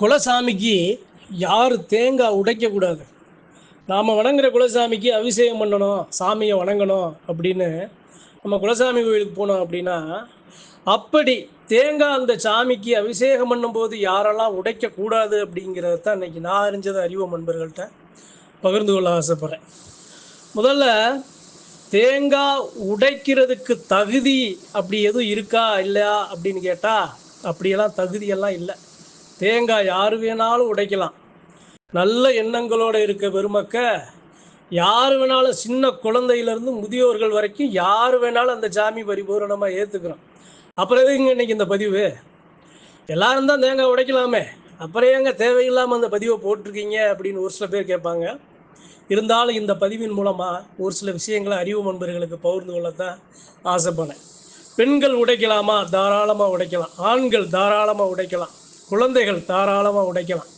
குலசாமிக்கு யார் தேங்காய் உடைக்கக்கூடாது நாம் வணங்குற குலசாமிக்கு அபிஷேகம் பண்ணணும் சாமியை வணங்கணும் அப்படின்னு நம்ம குலசாமி கோயிலுக்கு போனோம் அப்படின்னா அப்படி தேங்காய் அந்த சாமிக்கு அபிஷேகம் பண்ணும்போது யாரெல்லாம் உடைக்கக்கூடாது அப்படிங்கிறத தான் இன்னைக்கு நான் அறிஞ்சதை அறிவோம் நண்பர்கள்ட்ட பகிர்ந்து கொள்ள ஆசைப்பட்றேன். முதல்ல தேங்காய் உடைக்கிறதுக்கு தகுதி அப்படி எதுவும் இருக்கா இல்லையா அப்படின்னு கேட்டால் அப்படியெல்லாம் தகுதியெல்லாம் இல்லை. தேங்காய் யார் வேணாலும் உடைக்கலாம். நல்ல எண்ணங்களோட இருக்க பெருமக்க யார் வேணாலும் சின்ன குழந்தையிலேருந்து முதியோர்கள் வரைக்கும் யார் வேணாலும் அந்த சாமி பரிபூரணமாக ஏற்றுக்கிறோம் அப்புறம் எதுங்க இன்னைக்கு இந்த பதிவு? எல்லாரும் தான் தேங்காய் உடைக்கலாமே. அப்புறம் ஏங்க தேவையில்லாமல் அந்த பதிவை போட்டிருக்கீங்க அப்படின்னு ஒரு சில பேர் கேட்பாங்க. இருந்தாலும் இந்த பதிவின் மூலமாக ஒரு சில விஷயங்களை அறிவு நண்பர்களுக்கு பகிர்ந்து கொள்ளத்தான் ஆசைப்படேன் பெண்கள் உடைக்கலாமா? தாராளமாக உடைக்கலாம். ஆண்கள் தாராளமாக உடைக்கலாம். குழந்தைகள் தாராளமாக உடைக்கலாம்.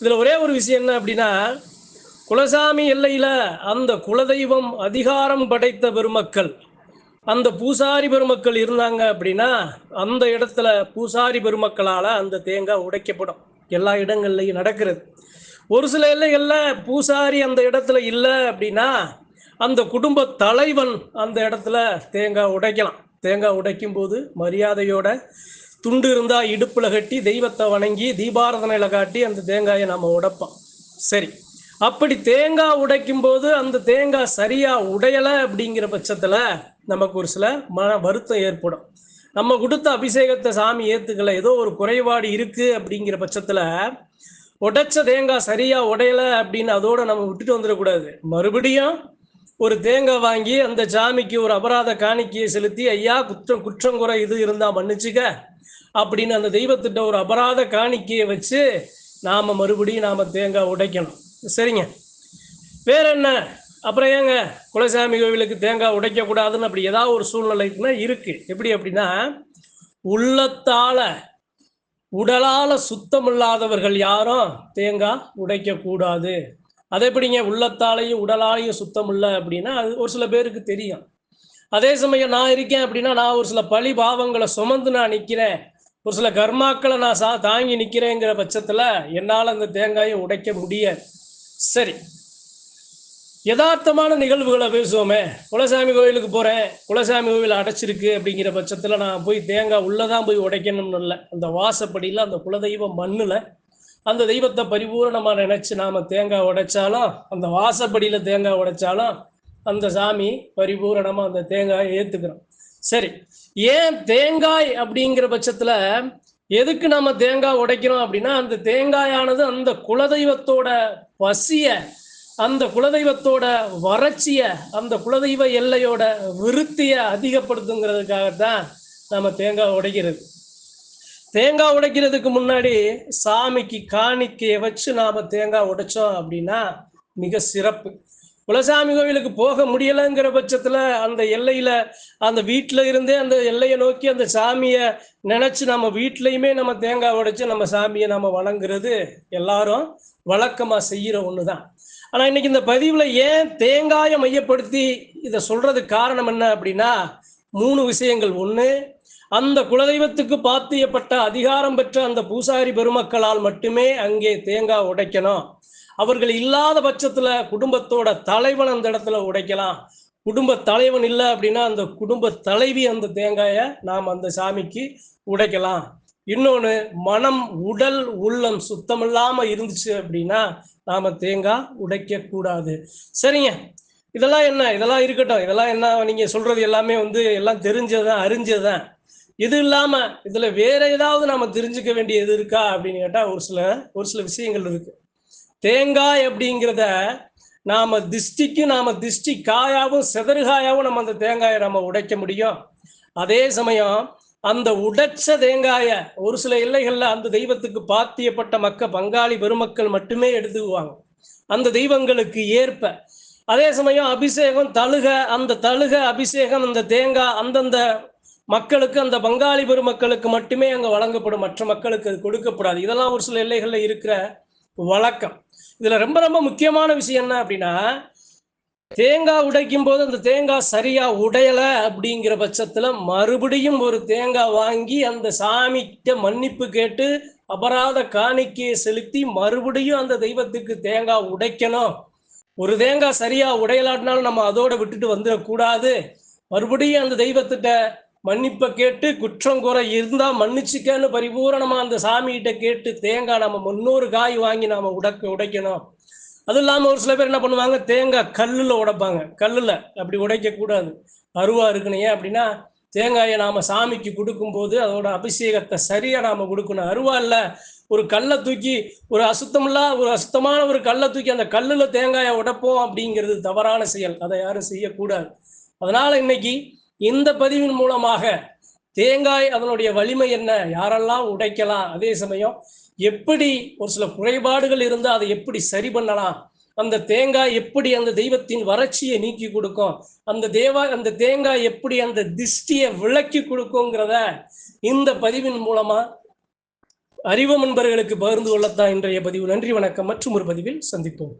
இதில் ஒரே ஒரு விஷயம் என்ன அப்படின்னா குலசாமி எல்லையில் அந்த குலதெய்வம் அதிகாரம் படைத்த பெருமக்கள் அந்த பூசாரி பெருமக்கள் இருந்தாங்க அப்படின்னா அந்த இடத்துல பூசாரி பெருமக்களால் அந்த தேங்காய் உடைக்கப்படும். எல்லா இடங்கள்லையும் நடக்கிறது. ஒரு சில எல்லைகளில் பூசாரி அந்த இடத்துல இல்லை அப்படின்னா அந்த குடும்ப தலைவன் அந்த இடத்துல தேங்காய் உடைக்கலாம். தேங்காய் உடைக்கும் போது மரியாதையோட துண்டு இருந்தால் இடுப்பில் கட்டி தெய்வத்தை வணங்கி தீபாரதனையில காட்டி அந்த தேங்காயை நம்ம உடைப்போம். சரி. அப்படி தேங்காய் உடைக்கும் போது அந்த தேங்காய் சரியாக உடையலை அப்படிங்கிற பட்சத்தில் நமக்கு ஒரு சில மன வருத்தம் ஏற்படும். நம்ம கொடுத்த அபிஷேகத்தை சாமி ஏற்றுக்கல ஏதோ ஒரு குறைபாடு இருக்குது அப்படிங்கிற பட்சத்தில் உடைச்ச தேங்காய் சரியாக உடையலை அப்படின்னு அதோட நம்ம விட்டுட்டு வந்துடக்கூடாது. மறுபடியும் ஒரு தேங்காய் வாங்கி அந்த சாமிக்கு ஒரு அபராத காணிக்கையை செலுத்தி ஐயா குற்றம் குற்றங்குறை இது இருந்தால் மன்னிச்சுக்க அப்படின்னு அந்த தெய்வத்திட்ட ஒரு அபராத காணிக்கையை வச்சு நாம் மறுபடியும் நாம் தேங்காய் உடைக்கணும். சரிங்க. வேற என்ன? அப்புறம் ஏங்க? குலசாமி கோவிலுக்கு தேங்காய் உடைக்கக்கூடாதுன்னு அப்படி ஏதாவது ஒரு சூழ்நிலைக்குன்னா இருக்கு. எப்படி அப்படின்னா உள்ளத்தால உடலால சுத்தமில்லாதவர்கள் யாரும் தேங்காய் உடைக்கக்கூடாது. அதை எப்படிங்க? உள்ளத்தாலையும் உடலாலையும் சுத்தம் இல்லை அப்படின்னா அது ஒரு சில பேருக்கு தெரியும். அதே சமயம் நான் இருக்கேன் அப்படின்னா நான் ஒரு சில பழி பாவங்களை சுமந்து நான் நிற்கிறேன். ஒரு சில கர்மாக்களை நான் சா தாங்கி நிற்கிறேங்கிற பட்சத்தில் என்னால் அந்த தேங்காயை உடைக்க முடியாது. சரி. யதார்த்தமான நிகழ்வுகளை பேசுவோமே. குலசாமி கோயிலுக்கு போகிறேன் குலசாமி கோவில் அடைச்சிருக்கு அப்படிங்கிற பட்சத்தில் நான் போய் தேங்காய் உள்ளே தான் போய் உடைக்கணும்னு இல்லை. அந்த வாசப்படியில் அந்த குலதெய்வ மண்ணில் அந்த தெய்வத்தை பரிபூரணமாக நினச்சி நாம் தேங்காய் உடைச்சாலும் அந்த வாசப்படியில் தேங்காய் உடைச்சாலும் அந்த சாமி பரிபூரணமாக அந்த தேங்காயை ஏற்றுக்கிறோம் சரி ஏன் தேங்காய் அப்படிங்கிற பட்சத்தில் எதுக்கு நம்ம தேங்காய் உடைக்கிறோம் அப்படின்னா அந்த தேங்காயானது அந்த குலதெய்வத்தோட பசிய அந்த குலதெய்வத்தோட வறட்சிய அந்த குலதெய்வ எல்லையோட விருத்தியை அதிகப்படுத்துங்கிறதுக்காகத்தான் நம்ம தேங்காய் உடைக்கிறது. தேங்காய் உடைக்கிறதுக்கு முன்னாடி சாமிக்கு காணிக்கையை வச்சு நாம தேங்காய் உடைச்சோம் அப்படின்னா மிக சிறப்பு. குலசாமி கோவிலுக்கு போக முடியலைங்கிற பட்சத்துல அந்த எல்லையில அந்த வீட்டில் இருந்தே அந்த எல்லையை நோக்கி அந்த சாமியை நினைச்சு நம்ம வீட்லயுமே நம்ம தேங்காய் உடைச்சு நம்ம சாமியை நம்ம வணங்குறது எல்லாரும் வழக்கமா செய்யற ஒண்ணுதான். ஆனா இன்னைக்கு இந்த பதிவுல ஏன் தேங்காயை மையப்படுத்தி இதை சொல்றதுக்கு காரணம் என்ன அப்படின்னா மூணு விஷயங்கள். ஒன்று அந்த குலதெய்வத்துக்கு பாத்தியப்பட்ட அதிகாரம் பெற்ற அந்த பூசாரி பெருமக்களால் மட்டுமே அங்கே தேங்காய் உடைக்கணும். அவர்கள் இல்லாத பட்சத்துல குடும்பத்தோட தலைவன் அந்த இடத்துல உடைக்கலாம். குடும்ப தலைவன் இல்லை அப்படின்னா அந்த குடும்ப தலைவி அந்த தேங்காயை நாம் அந்த சாமிக்கு உடைக்கலாம். இன்னொன்று மனம் உடல் உள்ளம் சுத்தமில்லாமல் இருந்துச்சு அப்படின்னா நாம் தேங்காய் உடைக்கக்கூடாது சரிங்க. இதெல்லாம் என்ன? இதெல்லாம் இருக்கட்டும். இதெல்லாம் என்ன? நீங்கள் சொல்கிறது எல்லாமே வந்து எல்லாம் தெரிஞ்சதுதான் அறிஞ்சதுதான். இது இல்லாம இதுல வேற ஏதாவது நாம தெரிஞ்சுக்க வேண்டியது இருக்கா அப்படின்னு கேட்டா ஒரு சில ஒரு சில விஷயங்கள் இருக்கு. தேங்காய் அப்படிங்கிறத நாம திஷ்டிக்கு நாம திஷ்டி காயாவும் செதறுகாயாவும் நம்ம அந்த தேங்காயை நம்ம உடைக்க முடியும். அதே சமயம் அந்த உடைச்ச தேங்காய ஒரு சில எல்லைகள்ல அந்த தெய்வத்துக்கு பாத்தியப்பட்ட மக்க பங்காளி பெருமக்கள் மட்டுமே எடுத்துக்குவாங்க. அந்த தெய்வங்களுக்கு ஏற்ப. அதே சமயம் அபிஷேகம் தழுக அந்த தழுக அபிஷேகம் அந்த தேங்காய் அந்தந்த மக்களுக்கு அந்த பங்காளி பெருமக்களுக்கு மட்டுமே அங்கே வழங்கப்படும். மற்ற மக்களுக்கு அது கொடுக்கப்படாது. இதெல்லாம் ஒரு சில எல்லைகளில் இருக்கிற வழக்கம். இதில் ரொம்ப ரொம்ப முக்கியமான விஷயம் என்ன அப்படின்னா தேங்காய் உடைக்கும் போது அந்த தேங்காய் சரியா உடையலை அப்படிங்கிற பட்சத்தில் மறுபடியும் ஒரு தேங்காய் வாங்கி அந்த சாமிகிட்ட மன்னிப்பு கேட்டு அபராத காணிக்கையை செலுத்தி மறுபடியும் அந்த தெய்வத்துக்கு தேங்காய் உடைக்கணும். ஒரு தேங்காய் சரியா உடையலாட்டினாலும் நம்ம அதோட விட்டுட்டு வந்துடக்கூடாது. மறுபடியும் அந்த தெய்வத்திட்ட மன்னிப்பை கேட்டு குற்றம் குறை இருந்தால் மன்னிச்சுக்கன்னு பரிபூரணமாக அந்த சாமிகிட்ட கேட்டு தேங்காய் நம்ம முன்னூறு காய் வாங்கி நாம் உடக்க உடைக்கணும். அதுவும் இல்லாமல் ஒரு சில பேர் என்ன பண்ணுவாங்க? தேங்காய் கல்லில் உடைப்பாங்க. கல்லில். அப்படி உடைக்கக்கூடாது அருவா இருக்கணும் ஏன் அப்படின்னா தேங்காயை நாம் சாமிக்கு கொடுக்கும்போது அதோட அபிஷேகத்தை சரியாக நாம் கொடுக்கணும். அருவா இல்லை. ஒரு கல்லை தூக்கி ஒரு அசுத்தமில்லா ஒரு அசுத்தமான ஒரு கல்லை தூக்கி அந்த கல்லில் தேங்காயை உடைப்போம் அப்படிங்கிறது தவறான செயல். அதை யாரும் செய்யக்கூடாது. அதனால் இன்னைக்கு இந்த பதிவின் மூலமாக தேங்காய் அதனுடைய வலிமை என்ன? யாரெல்லாம் உடைக்கலாம்? அதே சமயம் எப்படி ஒரு சில குறைபாடுகள் இருந்தால் அதை எப்படி சரி பண்ணலாம்? அந்த தேங்காய் எப்படி அந்த தெய்வத்தின் வறட்சியை நீக்கி கொடுக்கும்? அந்த தேவா அந்த தேங்காய் எப்படி அந்த திஷ்டியை விளக்கி கொடுக்குங்கிறத இந்த பதிவின் மூலமா அறிவு நண்பர்களுக்கு பகிர்ந்து கொள்ளத்தான் இன்றைய பதிவு. நன்றி வணக்கம். மற்றும் ஒரு பதிவில் சந்திப்போம்.